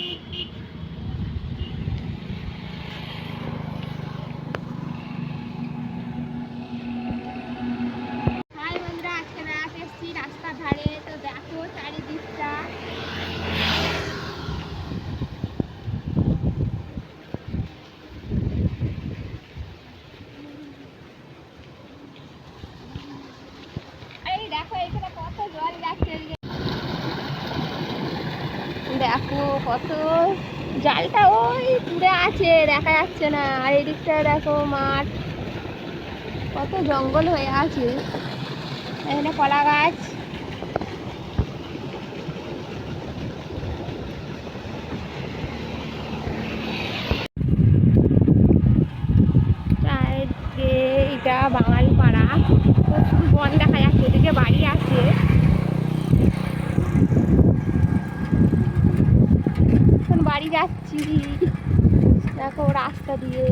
big, big. দেখো কত জালটা ওই দূরে আছে, দেখা যাচ্ছে না। আর এদিকটা দেখো মাঠ। কত জঙ্গল হয়ে আছে। এখানে কলা গাছ। এটা বাঙালি পাড়া শুধু বন দেখা যাচ্ছে ওদিকে বাড়ি আছে এখন বাড়ি যাচ্ছি। দেখো রাস্তা দিয়ে।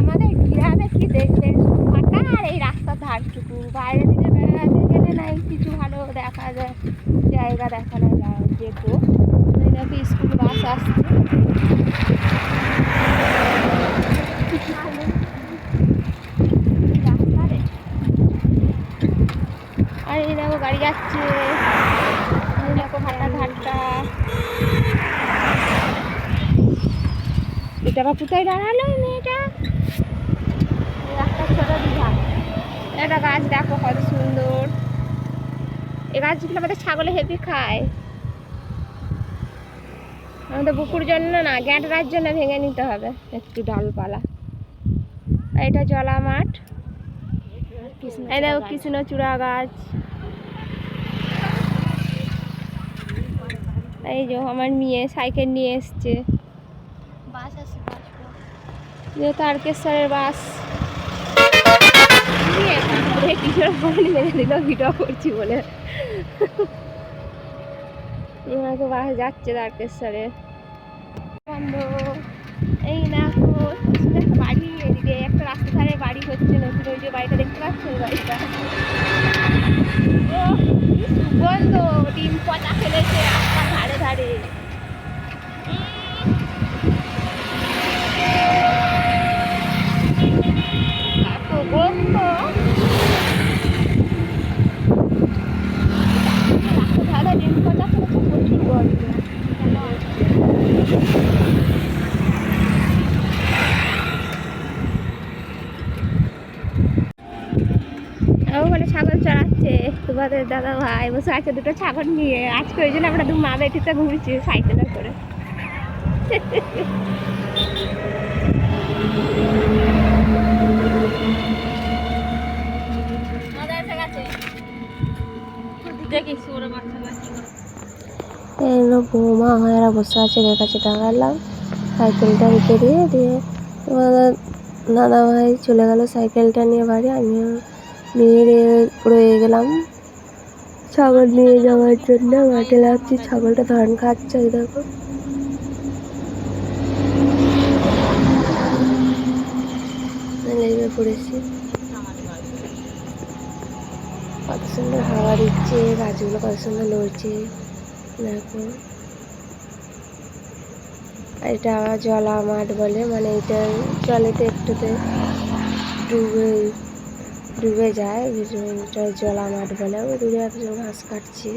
আমাদের গ্রামে কি দেখবে ফাঁকা আর এই রাস্তার ধারটুকু। বাইরে দিকে বেড়াতে গেলে নাই কিছু ভালো দেখা যায়, জায়গা দেখানো যায় যেত দেখো স্কুল বাস আসছে রাস্তা রে। আর এই দেখো, গাড়ি যাচ্ছে। দেখো ফাঁকা ধারটা এটা বা কোথায় দাঁড়াল মেয়েটা? একটা ছোট দিঘা। একটা গাছ দেখো, কত সুন্দর। এই গাছগুলো আমাদের ছাগলে হেভি খায়। আমাদের বুকুর জন্য না গ্যাঁটরার জন্য ভেঙে নিতে হবে, একটু ডালপালা। এটা জলা মাঠ এই দেখো, কৃষ্ণচূড়া গাছ। এই যে আমার মেয়ে সাইকেল নিয়ে এসছে। বাস যে তারকেশ্বরের বাস। দিল ভিডিও করছি বলে। আমাকে বাস যাচ্ছে তারকেশ্বরে। বন্ধ। এই একটা বাড়ি এদিকে একটা রাস্তা ধারে বাড়ি হচ্ছে নতুন ওই যে বাড়িটা দেখতে পাচ্ছ বাড়িটা? ও সুগন্ধ ডিম পচা ফেলেছে। রাস্তার ধারে ধারে এত গন্ধ রাস্তার ধারে ডিম পচা ফেলেছে প্রচুর গন্ধ আর ওখানে ছাগল চড়াচ্ছে তোমাদের দাদা ভাই বসে আছে দুটো ছাগল নিয়ে আজকে ওই জন্য আমরা দু মা বেটিতে ঘুরছি সাইকেলে করে। বৌমা এরা বসে আছে এদের কাছে দাঁড়ালাম। সাইকেলটা রেখে দিয়ে দিয়ে দাদা ভাই চলে গেল সাইকেলটা নিয়ে বাড়ি আমিও মেয়ে রয়ে গেলাম। ছাগল নিয়ে যাওয়ার জন্য মাঠে লাগছি ছাগলটা ধান খাচ্ছে দেখো। লেগে পড়েছি। কত সুন্দর হাওয়া দিচ্ছে, গাছগুলো কত সুন্দর নড়ছে দেখো। এটা জলা মাঠ বলে মানে এটা জলেতে একটুতে ডুবে ডুবে যায় জলা মাঠ বলে। ওই দূরে একজন ঘাস কাটছে।